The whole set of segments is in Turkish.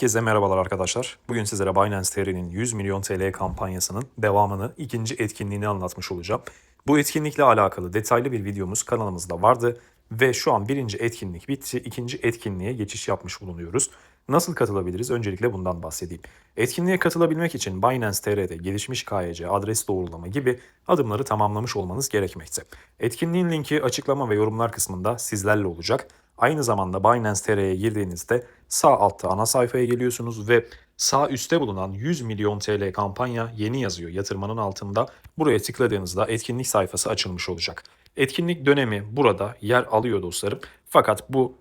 Herkese merhabalar arkadaşlar. Bugün sizlere Binance TR'nin 100 milyon TL kampanyasının devamını, ikinci etkinliğini anlatmış olacağım. Bu etkinlikle alakalı detaylı bir videomuz kanalımızda vardı ve şu an birinci etkinlik bitti, ikinci etkinliğe geçiş yapmış bulunuyoruz. Nasıl katılabiliriz? Öncelikle bundan bahsedeyim. Etkinliğe katılabilmek için Binance TR'de gelişmiş KYC, adres doğrulama gibi adımları tamamlamış olmanız gerekmekte. Etkinliğin linki açıklama ve yorumlar kısmında sizlerle olacak. Aynı zamanda Binance TR'ye girdiğinizde sağ altta ana sayfaya geliyorsunuz ve sağ üstte bulunan 100 milyon TL kampanya yeni yazıyor yatırmanın altında. Buraya tıkladığınızda etkinlik sayfası açılmış olacak. Etkinlik dönemi burada yer alıyor dostlarım. Fakat bu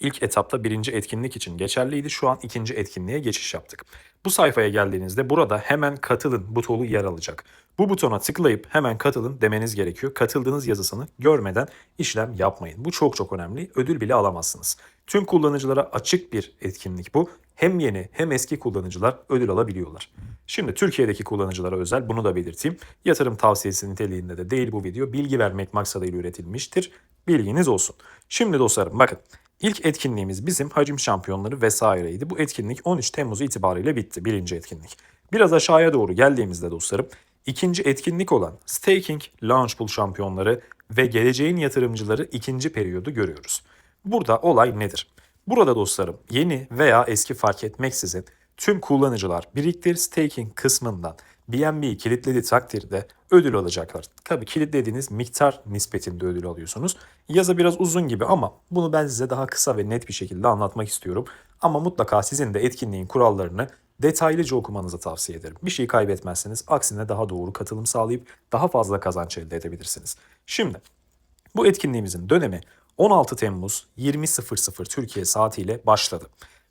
ilk etapta birinci etkinlik için geçerliydi. Şu an ikinci etkinliğe geçiş yaptık. Bu sayfaya geldiğinizde burada hemen katılın butonu yer alacak. Bu butona tıklayıp hemen katılın demeniz gerekiyor. Katıldığınız yazısını görmeden işlem yapmayın. Bu çok çok önemli. Ödül bile alamazsınız. Tüm kullanıcılara açık bir etkinlik bu. Hem yeni hem eski kullanıcılar ödül alabiliyorlar. Şimdi Türkiye'deki kullanıcılara özel bunu da belirteyim. Yatırım tavsiyesi niteliğinde de değil bu video. Bilgi vermek maksadıyla üretilmiştir. Bilginiz olsun. Şimdi dostlarım bakın. İlk etkinliğimiz bizim hacim şampiyonları vesaireydi. Bu etkinlik 13 Temmuz itibariyle bitti. Birinci etkinlik. Biraz aşağıya doğru geldiğimizde dostlarım ikinci etkinlik olan Staking Launch Pool şampiyonları ve geleceğin yatırımcıları ikinci periyodu görüyoruz. Burada olay nedir? Burada dostlarım yeni veya eski fark etmeksizin tüm kullanıcılar biriktir staking kısmından BNB'yi kilitlediği takdirde ödül alacaklar. Tabii kilitlediğiniz miktar nispetinde ödül alıyorsunuz. Yazı biraz uzun gibi ama bunu ben size daha kısa ve net bir şekilde anlatmak istiyorum. Ama mutlaka sizin de etkinliğin kurallarını detaylıca okumanızı tavsiye ederim. Bir şey kaybetmezseniz aksine daha doğru katılım sağlayıp daha fazla kazanç elde edebilirsiniz. Şimdi bu etkinliğimizin dönemi 16 Temmuz 20.00 Türkiye saatiyle başladı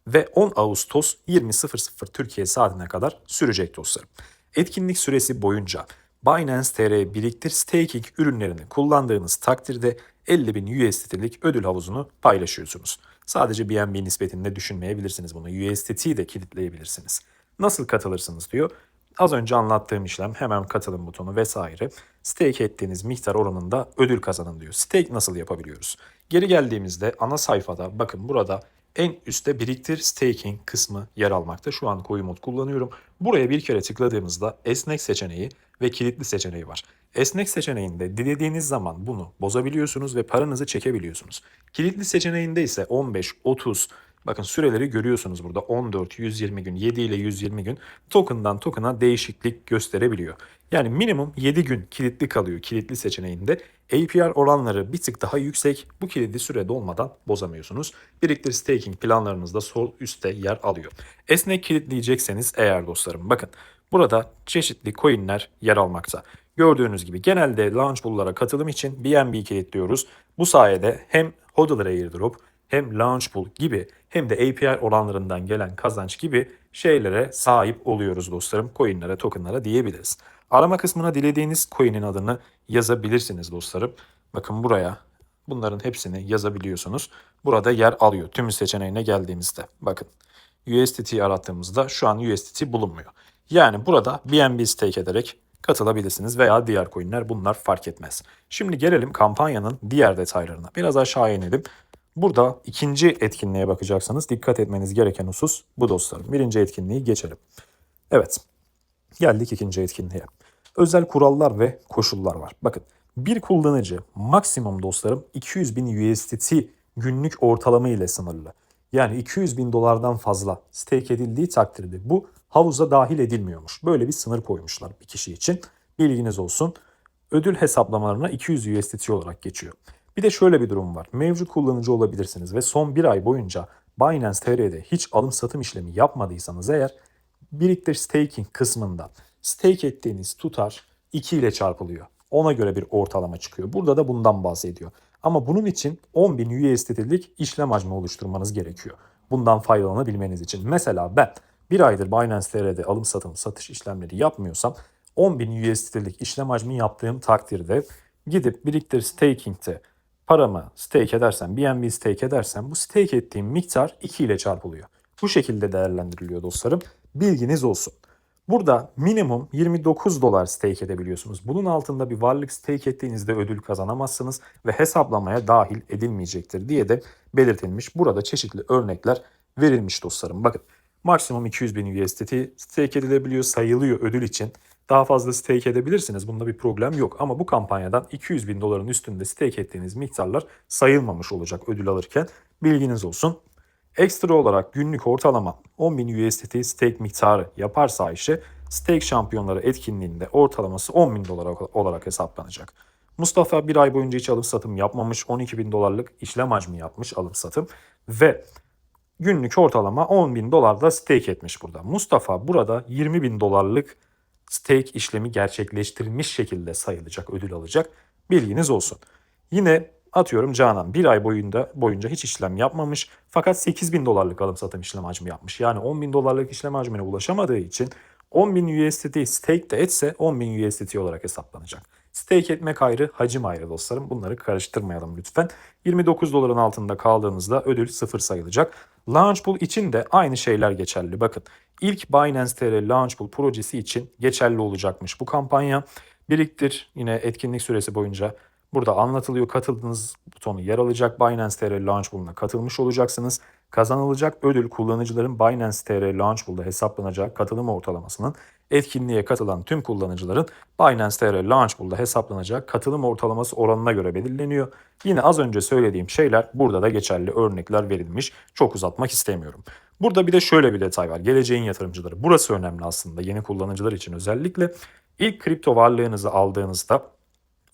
ve 10 Ağustos 20.00 Türkiye saatine kadar sürecek dostlarım. Etkinlik süresi boyunca Binance TR biriktir staking ürünlerini kullandığınız takdirde 50.000 USDT'lik ödül havuzunu paylaşıyorsunuz. Sadece BNB nispetinde düşünmeyebilirsiniz bunu. USDT de kilitleyebilirsiniz. Nasıl katılırsınız diyor. Az önce anlattığım işlem hemen katılım butonu vesaire. Stake ettiğiniz miktar oranında ödül kazanın diyor. Stake nasıl yapabiliyoruz? Geri geldiğimizde ana sayfada bakın burada en üstte biriktir staking kısmı yer almakta. Şu an koyu mod kullanıyorum. Buraya bir kere tıkladığımızda esnek seçeneği ve kilitli seçeneği var. Esnek seçeneğinde dilediğiniz zaman bunu bozabiliyorsunuz ve paranızı çekebiliyorsunuz. Kilitli seçeneğinde ise 15, 30, bakın süreleri görüyorsunuz burada 14, 120 gün, 7 ile 120 gün token'dan token'a değişiklik gösterebiliyor. Yani minimum 7 gün kilitli kalıyor kilitli seçeneğinde. APR oranları bir tık daha yüksek. Bu kilitli sürede olmadan bozamıyorsunuz. Biriktir staking planlarınızda sol üstte yer alıyor. Esnek kilitleyecekseniz eğer dostlarım bakın burada çeşitli coinler yer almakta. Gördüğünüz gibi genelde launch pool'lara katılım için BNB kilitliyoruz. Bu sayede hem hodler airdrop hem launch pool gibi hem de API oranlarından gelen kazanç gibi şeylere sahip oluyoruz dostlarım. Coinlere, tokenlara diyebiliriz. Arama kısmına dilediğiniz coin'in adını yazabilirsiniz dostlarım. Bakın buraya bunların hepsini yazabiliyorsunuz. Burada yer alıyor tüm seçeneğine geldiğimizde. Bakın USDT arattığımızda şu an USDT bulunmuyor. Yani burada BNB stake ederek katılabilirsiniz veya diğer coinler bunlar fark etmez. Şimdi gelelim kampanyanın diğer detaylarına. Biraz aşağı inelim. Burada ikinci etkinliğe bakacaksanız dikkat etmeniz gereken husus bu dostlarım. Birinci etkinliği geçelim. Evet geldik ikinci etkinliğe. Özel kurallar ve koşullar var. Bakın bir kullanıcı maksimum dostlarım 200 bin USDT günlük ortalama ile sınırlı. Yani 200 bin dolardan fazla stake edildiği takdirde bu havuza dahil edilmiyormuş. Böyle bir sınır koymuşlar bir kişi için. Bilginiz olsun. Ödül hesaplamalarına 200 USDT olarak geçiyor. Bir de şöyle bir durum var. Mevcut kullanıcı olabilirsiniz ve son bir ay boyunca Binance TR'de hiç alım satım işlemi yapmadıysanız eğer biriktir staking kısmında stake ettiğiniz tutar 2 ile çarpılıyor. Ona göre bir ortalama çıkıyor. Burada da bundan bahsediyor. Ama bunun için 10.000 USDT'lik işlem hacmi oluşturmanız gerekiyor. Bundan faydalanabilmeniz için. Mesela ben bir aydır Binance TR'de alım satım satış işlemleri yapmıyorsam 10.000 USDT'lik işlem hacmi yaptığım takdirde gidip biriktir staking'te paramı stake edersem, BNB stake edersem bu stake ettiğim miktar 2 ile çarpılıyor. Bu şekilde değerlendiriliyor dostlarım. Bilginiz olsun. Burada minimum 29 dolar stake edebiliyorsunuz. Bunun altında bir varlık stake ettiğinizde ödül kazanamazsınız ve hesaplamaya dahil edilmeyecektir diye de belirtilmiş. Burada çeşitli örnekler verilmiş dostlarım. Bakın Maksimum 200 bin USDT stake edilebiliyor, sayılıyor ödül için. Daha fazla stake edebilirsiniz. Bunda bir problem yok. Ama bu kampanyadan 200 bin doların üstünde stake ettiğiniz miktarlar sayılmamış olacak ödül alırken. Bilginiz olsun. Ekstra olarak günlük ortalama 10.000 USDT stake miktarı yaparsa Ayşe, stake şampiyonları etkinliğinde ortalaması 10.000 dolar olarak hesaplanacak. Mustafa bir ay boyunca hiç alım satım yapmamış, 12 bin dolarlık işlem hacmi yapmış alım satım ve günlük ortalama 10 bin dolar da stake etmiş burada. Mustafa burada 20 bin dolarlık stake işlemi gerçekleştirilmiş şekilde sayılacak, ödül alacak. Bilginiz olsun. Yine atıyorum Canan bir ay boyunca, boyunca hiç işlem yapmamış fakat 8 bin dolarlık alım satım işlem hacmi yapmış. Yani 10 bin dolarlık işlem hacmine ulaşamadığı için 10 bin USDT stake de etse 10 bin USDT olarak hesaplanacak. Stake etmek ayrı, hacim ayrı dostlarım. Bunları karıştırmayalım lütfen. 29 doların altında kaldığınızda ödül sıfır sayılacak. Launchpool için de aynı şeyler geçerli. Bakın ilk Binance TR Launchpool projesi için geçerli olacakmış bu kampanya. Biriktir yine etkinlik süresi boyunca burada anlatılıyor. Katıldığınız butonu yer alacak. Binance TR Launchpool'una katılmış olacaksınız. Kazanılacak ödül kullanıcıların Binance TR Launchpool'da hesaplanacak katılım ortalamasının etkinliğe katılan tüm kullanıcıların Binance TR Launchpool'da hesaplanacak katılım ortalaması oranına göre belirleniyor. Yine az önce söylediğim şeyler burada da geçerli örnekler verilmiş. Çok uzatmak istemiyorum. Burada bir de şöyle bir detay var. Geleceğin yatırımcıları. Burası önemli aslında yeni kullanıcılar için özellikle. İlk kripto varlığınızı aldığınızda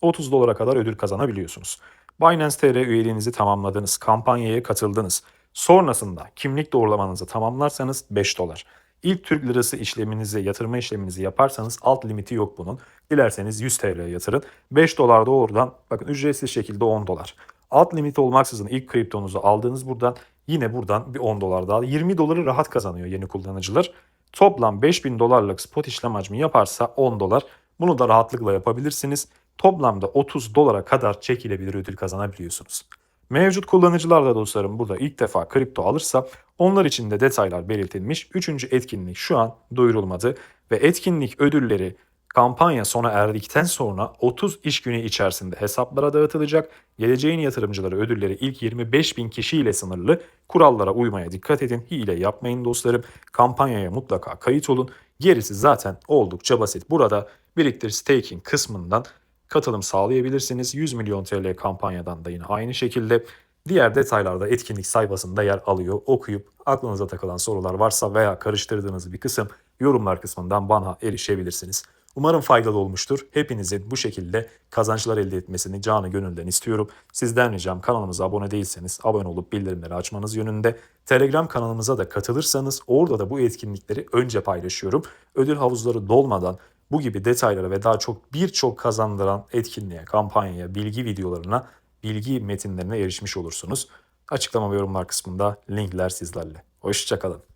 30 dolara kadar ödül kazanabiliyorsunuz. Binance TR üyeliğinizi tamamladınız, kampanyaya katıldınız. Sonrasında kimlik doğrulamanızı tamamlarsanız 5 dolar. İlk Türk lirası işleminizi, yatırma işleminizi yaparsanız alt limiti yok bunun. Dilerseniz 100 TL yatırın. 5 dolar da oradan bakın ücretsiz şekilde 10 dolar. Alt limit olmaksızın ilk kriptonuzu aldığınız buradan yine buradan bir 10 dolar daha 20 doları rahat kazanıyor yeni kullanıcılar. Toplam 5000 dolarlık spot işlem hacmi yaparsa 10 dolar. Bunu da rahatlıkla yapabilirsiniz. Toplamda 30 dolara kadar çekilebilir ödül kazanabiliyorsunuz. Mevcut kullanıcılar da dostlarım burada ilk defa kripto alırsa onlar için de detaylar belirtilmiş. Üçüncü etkinlik şu an duyurulmadı ve etkinlik ödülleri kampanya sona erdikten sonra 30 iş günü içerisinde hesaplara dağıtılacak. Geleceğin yatırımcıları ödülleri ilk 25 bin kişiyle sınırlı. Kurallara uymaya dikkat edin. Hile yapmayın dostlarım. Kampanyaya mutlaka kayıt olun. Gerisi zaten oldukça basit. Burada biriktir staking kısmından katılım sağlayabilirsiniz. 100 milyon TL kampanyadan da yine aynı şekilde diğer detaylarda etkinlik sayfasında yer alıyor. Okuyup aklınıza takılan sorular varsa veya karıştırdığınız bir kısım yorumlar kısmından bana erişebilirsiniz. Umarım faydalı olmuştur. Hepinizin bu şekilde kazançlar elde etmesini canı gönülden istiyorum. Sizden ricam kanalımıza abone değilseniz abone olup bildirimleri açmanız yönünde. Telegram kanalımıza da katılırsanız orada da bu etkinlikleri önce paylaşıyorum. Ödül havuzları dolmadan bu gibi detaylara ve daha çok birçok kazandıran etkinliğe, kampanyaya, bilgi videolarına, bilgi metinlerine erişmiş olursunuz. Açıklama ve yorumlar kısmında linkler sizlerle. Hoşçakalın.